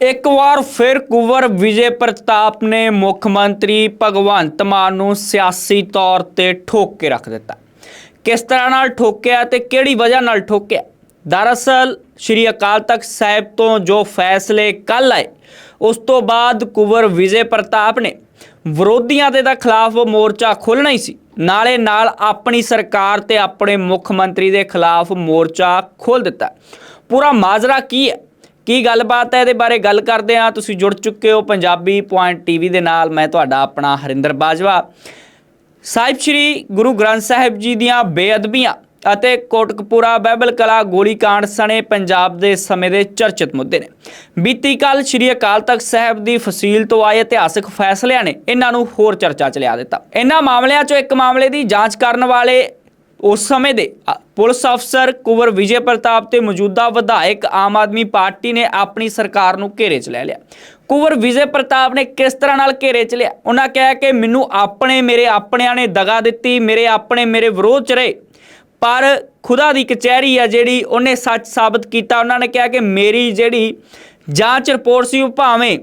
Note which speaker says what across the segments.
Speaker 1: ਇੱਕ ਵਾਰ ਫਿਰ ਕੁਵਰ ਵਿਜੇ ਪ੍ਰਤਾਪ ਨੇ ਮੁੱਖ ਮੰਤਰੀ ਭਗਵੰਤ ਮਾਨ ਨੂੰ ਸਿਆਸੀ ਤੌਰ ਤੇ ਠੋਕ ਕੇ ਰੱਖ ਦਿੱਤਾ। ਕਿਸ ਤਰ੍ਹਾਂ ਨਾਲ ਠੋਕਿਆ ਤੇ ਕਿਹੜੀ ਵਜ੍ਹਾ ਨਾਲ ਠੋਕਿਆ? ਦਰਅਸਲ, ਸ਼੍ਰੀ ਅਕਾਲ ਤਖਤ ਸਾਹਿਬ ਤੋਂ ਜੋ ਫੈਸਲੇ ਕੱਲ ਆਏ, ਉਸ ਤੋਂ ਬਾਅਦ ਕੁਵਰ ਵਿਜੇ ਪ੍ਰਤਾਪ ਨੇ ਵਿਰੋਧੀਆਂ ਦੇ ਦਾ ਖਿਲਾਫ ਮੋਰਚਾ ਖੋਲ੍ਹਣਾ ਹੀ ਸੀ। ਨਾਲੇ ਨਾਲ ਆਪਣੀ ਸਰਕਾਰ ਤੇ ਆਪਣੇ ਮੁੱਖ ਮੰਤਰੀ ਦੇ ਖਿਲਾਫ ਮੋਰਚਾ ਖੋਲ ਦਿੱਤਾ। ਪੂਰਾ ਮਾਜਰਾ ਕੀ ਹੈ? ਕੀ ਗੱਲਬਾਤ ਹੈ ਇਹਦੇ ਬਾਰੇ ਗੱਲ ਕਰਦੇ ਹਾਂ। ਤੁਸੀਂ ਜੁੜ ਚੁੱਕੇ ਹੋ ਪੰਜਾਬੀ ਪੁਆਇੰਟ ਟੀਵੀ ਦੇ ਨਾਲ। ਮੈਂ ਤੁਹਾਡਾ ਆਪਣਾ ਹਰਿੰਦਰ ਬਾਜਵਾ। ਸਾਹਿਬ ਸ੍ਰੀ ਗੁਰੂ ਗ੍ਰੰਥ ਸਾਹਿਬ ਜੀ ਦੀਆਂ ਬੇਅਦਬੀਆਂ ਅਤੇ ਕੋਟਕਪੂਰਾ ਬਾਈਬਲ ਕਲਾ ਗੋਲੀकांड ਸਣੇ ਪੰਜਾਬ ਦੇ ਸਮੇਂ ਦੇ ਚਰਚਿਤ ਮੁੱਦੇ ਨੇ। ਬੀਤੀ ਕੱਲ ਸ੍ਰੀ ਅਕਾਲ ਤਖਤ ਸਾਹਿਬ ਦੀ ਫਸੀਲ ਤੋਂ ਆਏ ਇਤਿਹਾਸਕ ਫੈਸਲਿਆਂ ਨੇ ਇਹਨਾਂ ਨੂੰ ਹੋਰ ਚਰਚਾ ਚ ਲਿਆ ਦਿੱਤਾ। ਇਹਨਾਂ ਮਾਮਲਿਆਂ ਚੋਂ ਇੱਕ ਮਾਮਲੇ ਦੀ ਜਾਂਚ ਕਰਨ ਵਾਲੇ ਉਸ ਸਮੇਂ ਦੇ ਪੁਲਿਸ ਅਫਸਰ ਕੁਵਰ ਵਿਜੇ ਪ੍ਰਤਾਪ ਤੇ ਮੌਜੂਦਾ ਵਿਧਾਇਕ ਆਮ ਆਦਮੀ ਪਾਰਟੀ ਨੇ ਆਪਣੀ ਸਰਕਾਰ ਨੂੰ ਘੇਰੇ 'ਚ ਲੈ ਲਿਆ। ਕੁਵਰ ਵਿਜੇ ਪ੍ਰਤਾਪ ਨੇ ਕਿਸ ਤਰ੍ਹਾਂ ਨਾਲ ਘੇਰੇ 'ਚ ਲਿਆ? ਉਹਨਾਂ ਕਿਹਾ ਕਿ ਮੈਨੂੰ ਆਪਣੇ, ਮੇਰੇ ਆਪਣਿਆਂ ਨੇ ਦਗਾ ਦਿੱਤੀ, ਮੇਰੇ ਆਪਣੇ, ਮੇਰੇ ਵਿਰੋਧ 'ਚ ਰਹੇ। ਪਰ ਖੁਦਾ ਦੀ ਕਚਹਿਰੀ ਆ ਜਿਹੜੀ ਉਹਨੇ ਸੱਚ ਸਾਬਤ ਕੀਤਾ। ਉਹਨਾਂ ਨੇ ਕਿਹਾ ਕਿ ਮੇਰੀ ਜਿਹੜੀ ਜਾਂਚ ਰਿਪੋਰਟ ਸੀ ਉਹ ਭਾਵੇਂ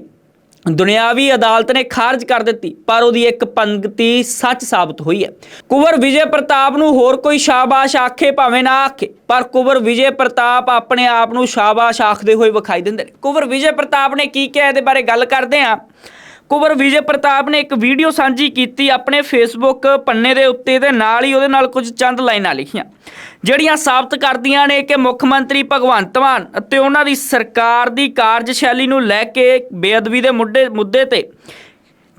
Speaker 1: ਦੁਨਿਆਵੀ ਅਦਾਲਤ ਨੇ ਖਾਰਜ ਕਰ ਦਿੱਤੀ, ਪਰ ਉਹਦੀ ਇੱਕ ਪੰਕਤੀ ਸੱਚ ਸਾਬਤ ਹੋਈ ਹੈ। ਕੁਵਰ ਵਿਜੇ ਪ੍ਰਤਾਪ ਨੂੰ ਹੋਰ ਕੋਈ ਸ਼ਾਬਾਸ਼ ਆਖੇ ਭਾਵੇਂ ਨਾ ਆਖੇ, ਪਰ ਕੁਵਰ ਵਿਜੇ ਪ੍ਰਤਾਪ ਆਪਣੇ ਆਪ ਨੂੰ ਸ਼ਾਬਾਸ਼ ਆਖਦੇ ਹੋਏ ਵਿਖਾਈ ਦਿੰਦੇ ਨੇ। ਕੁਵਰ ਵਿਜੇ ਪ੍ਰਤਾਪ ਨੇ ਕੀ ਕਿਹਾ, ਇਹਦੇ ਬਾਰੇ ਗੱਲ ਕਰਦੇ ਹਾਂ। ਕੁਵਰ ਵਿਜੇ ਪ੍ਰਤਾਪ ਨੇ ਇੱਕ ਵੀਡੀਓ ਸਾਂਝੀ ਕੀਤੀ ਆਪਣੇ ਫੇਸਬੁੱਕ ਪੰਨੇ ਦੇ ਉੱਤੇ ਤੇ ਨਾਲ ਹੀ ਉਹਦੇ ਨਾਲ ਕੁਝ ਚੰਦ ਲਾਈਨਾਂ ਲਿਖੀਆਂ। ਜਿਹੜੀਆਂ ਸਾਬਤ ਕਰਦੀਆਂ ਨੇ ਕਿ ਮੁੱਖ ਮੰਤਰੀ ਭਗਵੰਤ ਮਾਨ ਅਤੇ ਉਹਨਾਂ ਦੀ ਸਰਕਾਰ ਦੀ ਕਾਰਜਸ਼ੈਲੀ ਨੂੰ ਲੈ ਕੇ ਬੇਅਦਬੀ ਦੇ ਮੁੱਦੇ ਮੁੱਦੇ ਤੇ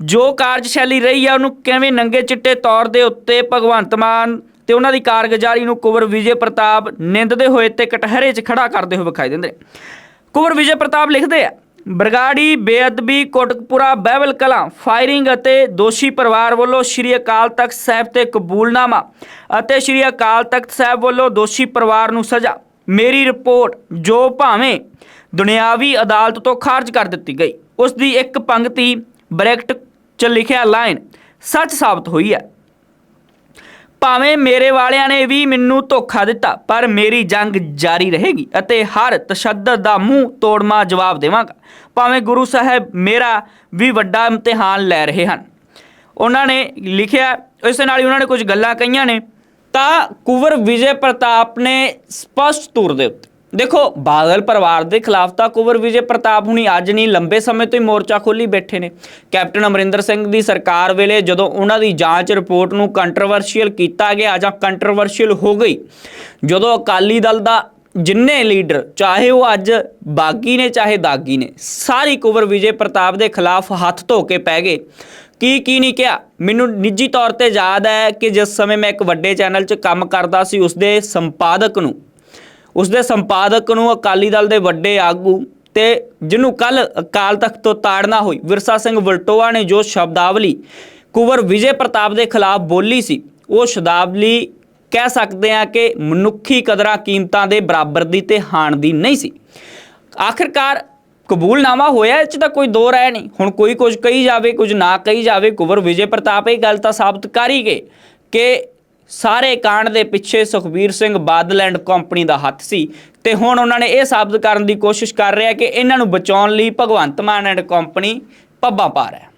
Speaker 1: ਜੋ ਕਾਰਜਸ਼ੈਲੀ ਰਹੀ ਆ, ਉਹਨੂੰ ਕਿਵੇਂ ਨੰਗੇ ਚਿੱਟੇ ਤੌਰ ਦੇ ਉੱਤੇ ਭਗਵੰਤ ਮਾਨ ਤੇ ਉਹਨਾਂ ਦੀ ਕਾਰਗੁਜ਼ਾਰੀ ਨੂੰ ਕੁਵਰ ਵਿਜੇ ਪ੍ਰਤਾਪ ਨਿੰਦਦੇ ਹੋਏ ਤੇ ਕਟਹਿਰੇ 'ਚ ਖੜਾ ਕਰਦੇ ਹੋਏ ਵਿਖਾਈ ਦਿੰਦੇ ਕੁਵਰ ਵਿਜੇ ਪ੍ਰਤਾਪ ਲਿਖਦੇ ਆ ਬਰਗਾੜੀ, ਬੇਅਦਬੀ, ਕੋਟਕਪੁਰਾ, ਬਹਿਬਲ ਕਲਾਂ, ਫਾਇਰਿੰਗ ਅਤੇ ਦੋਸ਼ੀ ਪਰਿਵਾਰ ਵੱਲੋਂ ਸ਼੍ਰੀ ਅਕਾਲ ਤਖਤ ਸਾਹਿਬ ਤੇ ਕਬੂਲਨਾਮਾ ਅਤੇ ਸ਼੍ਰੀ ਅਕਾਲ ਤਖਤ ਸਾਹਿਬ ਵੱਲੋਂ ਦੋਸ਼ੀ ਪਰਿਵਾਰ ਨੂੰ ਸਜ਼ਾ। ਮੇਰੀ ਰਿਪੋਰਟ, ਜੋ ਭਾਵੇਂ ਦੁਨਿਆਵੀ ਅਦਾਲਤ ਤੋਂ ਖਾਰਜ ਕਰ ਦਿੱਤੀ ਗਈ ਉਸ ਦੀ ਇੱਕ ਪੰਕਤੀ ਬ੍ਰੈਕਟ ਚ ਲਿਖਿਆ ਲਾਈਨ ਸੱਚ ਸਾਬਤ ਹੋਈ ਹੈ। ਭਾਵੇਂ ਮੇਰੇ ਵਾਲਿਆਂ ਨੇ ਵੀ ਮੈਨੂੰ ਧੋਖਾ ਦਿੱਤਾ, ਪਰ ਮੇਰੀ ਜੰਗ ਜਾਰੀ ਰਹੇਗੀ ਅਤੇ ਹਰ ਤਸ਼ੱਦਦ ਦਾ ਮੂੰਹ ਤੋੜਮਾ ਜਵਾਬ ਦੇਵਾਂਗਾ। ਭਾਵੇਂ ਗੁਰੂ ਸਾਹਿਬ ਮੇਰਾ ਵੀ ਵੱਡਾ ਇਮਤਿਹਾਨ ਲੈ ਰਹੇ ਹਨ। ਉਹਨਾਂ ਨੇ ਲਿਖਿਆ, ਇਸ ਨਾਲ ਹੀ ਉਹਨਾਂ ਨੇ ਕੁਝ ਗੱਲਾਂ ਕਹੀਆਂ ਨੇ। ਤਾਂ ਕੁਵਰ ਵਿਜੇ ਪ੍ਰਤਾਪ ਨੇ ਸਪਸ਼ਟ ਤੌਰ ਦੇ ਉੱਤੇ ਦੇਖੋ, ਬਾਦਲ ਪਰਿਵਾਰ ਦੇ ਖਿਲਾਫ ਤਾਂ ਕੁਵਰ ਵਿਜੇ ਪ੍ਰਤਾਪ ਹੁਣੀ ਅੱਜ ਨਹੀਂ, ਲੰਬੇ ਸਮੇਂ ਤੋਂ ਹੀ ਮੋਰਚਾ ਖੋਲੀ ਬੈਠੇ ਨੇ। ਕੈਪਟਨ ਅਮਰਿੰਦਰ ਸਿੰਘ ਦੀ ਸਰਕਾਰ ਵੇਲੇ ਜਦੋਂ ਉਹਨਾਂ ਦੀ ਜਾਂਚ ਰਿਪੋਰਟ ਨੂੰ ਕੰਟਰੋਵਰਸ਼ੀਅਲ ਕੀਤਾ ਗਿਆ ਜਾਂ ਕੰਟਰੋਵਰਸ਼ੀਅਲ ਹੋ ਗਈ, ਜਦੋਂ ਅਕਾਲੀ ਦਲ ਦਾ ਜਿੰਨੇ ਲੀਡਰ, ਚਾਹੇ ਉਹ ਅੱਜ ਬਾਗੀ ਨੇ, ਚਾਹੇ ਦਾਗੀ ਨੇ, ਸਾਰੀ ਕੁਵਰ ਵਿਜੇ ਪ੍ਰਤਾਪ ਦੇ ਖਿਲਾਫ ਹੱਥ ਧੋ ਕੇ ਪੈ ਗਏ। ਕੀ ਕੀ ਨਹੀਂ ਕਿਹਾ? ਮੈਨੂੰ ਨਿੱਜੀ ਤੌਰ ਤੇ ਯਾਦ ਹੈ ਕਿ ਜਿਸ ਸਮੇਂ ਮੈਂ ਇੱਕ ਵੱਡੇ ਚੈਨਲ 'ਚ ਕੰਮ ਕਰਦਾ ਸੀ, ਉਸਦੇ ਸੰਪਾਦਕ ਨੂੰ ਉਸਦੇ ਸੰਪਾਦਕ ਨੂੰ ਅਕਾਲੀ ਦਲ ਦੇ ਵੱਡੇ ਆਗੂ ਤੇ ਜਿਹਨੂੰ ਕੱਲ ਅਕਾਲ ਤਖਤ ਤੋਂ ਤਾੜਨਾ ਹੋਈ, ਵਿਰਸਾ ਸਿੰਘ ਵਲਟੋਆ ਨੇ ਜੋ ਸ਼ਬਦਾਵਲੀ ਕੁਵਰ ਵਿਜੇ ਪ੍ਰਤਾਪ ਦੇ ਖਿਲਾਫ ਬੋਲੀ ਸੀ, ਉਹ ਸ਼ਬਦਾਵਲੀ ਕਹਿ ਸਕਦੇ ਆ ਕਿ ਮਨੁੱਖੀ ਕਦਰਾਂ ਕੀਮਤਾਂ ਦੇ ਬਰਾਬਰ ਦੀ ਤੇ ਹਾਣ ਦੀ ਨਹੀਂ ਸੀ। ਆਖਿਰਕਾਰ ਕਬੂਲਨਾਮਾ ਹੋਇਆ, ਇਹ ਚ ਤਾਂ ਕੋਈ ਦੋ ਰਾਏ ਨਹੀਂ। ਹੁਣ ਕੋਈ ਕੁਝ ਕਹੀ ਜਾਵੇ, ਕੁਝ ਨਾ ਕਹੀ ਜਾਵੇ, ਕੁਵਰ ਵਿਜੇ ਪ੍ਰਤਾਪ ਇਹ ਗੱਲ ਤਾਂ ਸਾਬਤ ਕਰ ਹੀ ਗਏ ਕਿ ਸਾਰੇ ਕਾਂਡ ਦੇ ਪਿੱਛੇ ਸੁਖਬੀਰ ਸਿੰਘ ਬਾਦਲ ਐਂਡ ਕੰਪਨੀ ਦਾ ਹੱਥ ਸੀ ਤੇ ਹੁਣ ਉਹਨਾਂ ਨੇ ਇਹ ਸਾਬਤ ਕਰਨ ਦੀ ਕੋਸ਼ਿਸ਼ ਕਰ ਰਿਹਾ ਕਿ ਇਹਨਾਂ ਨੂੰ ਬਚਾਉਣ ਲਈ ਭਗਵੰਤ ਮਾਨ ਐਂਡ ਕੰਪਨੀ ਪੱਬਾਂ ਪਾ ਰਿਹਾ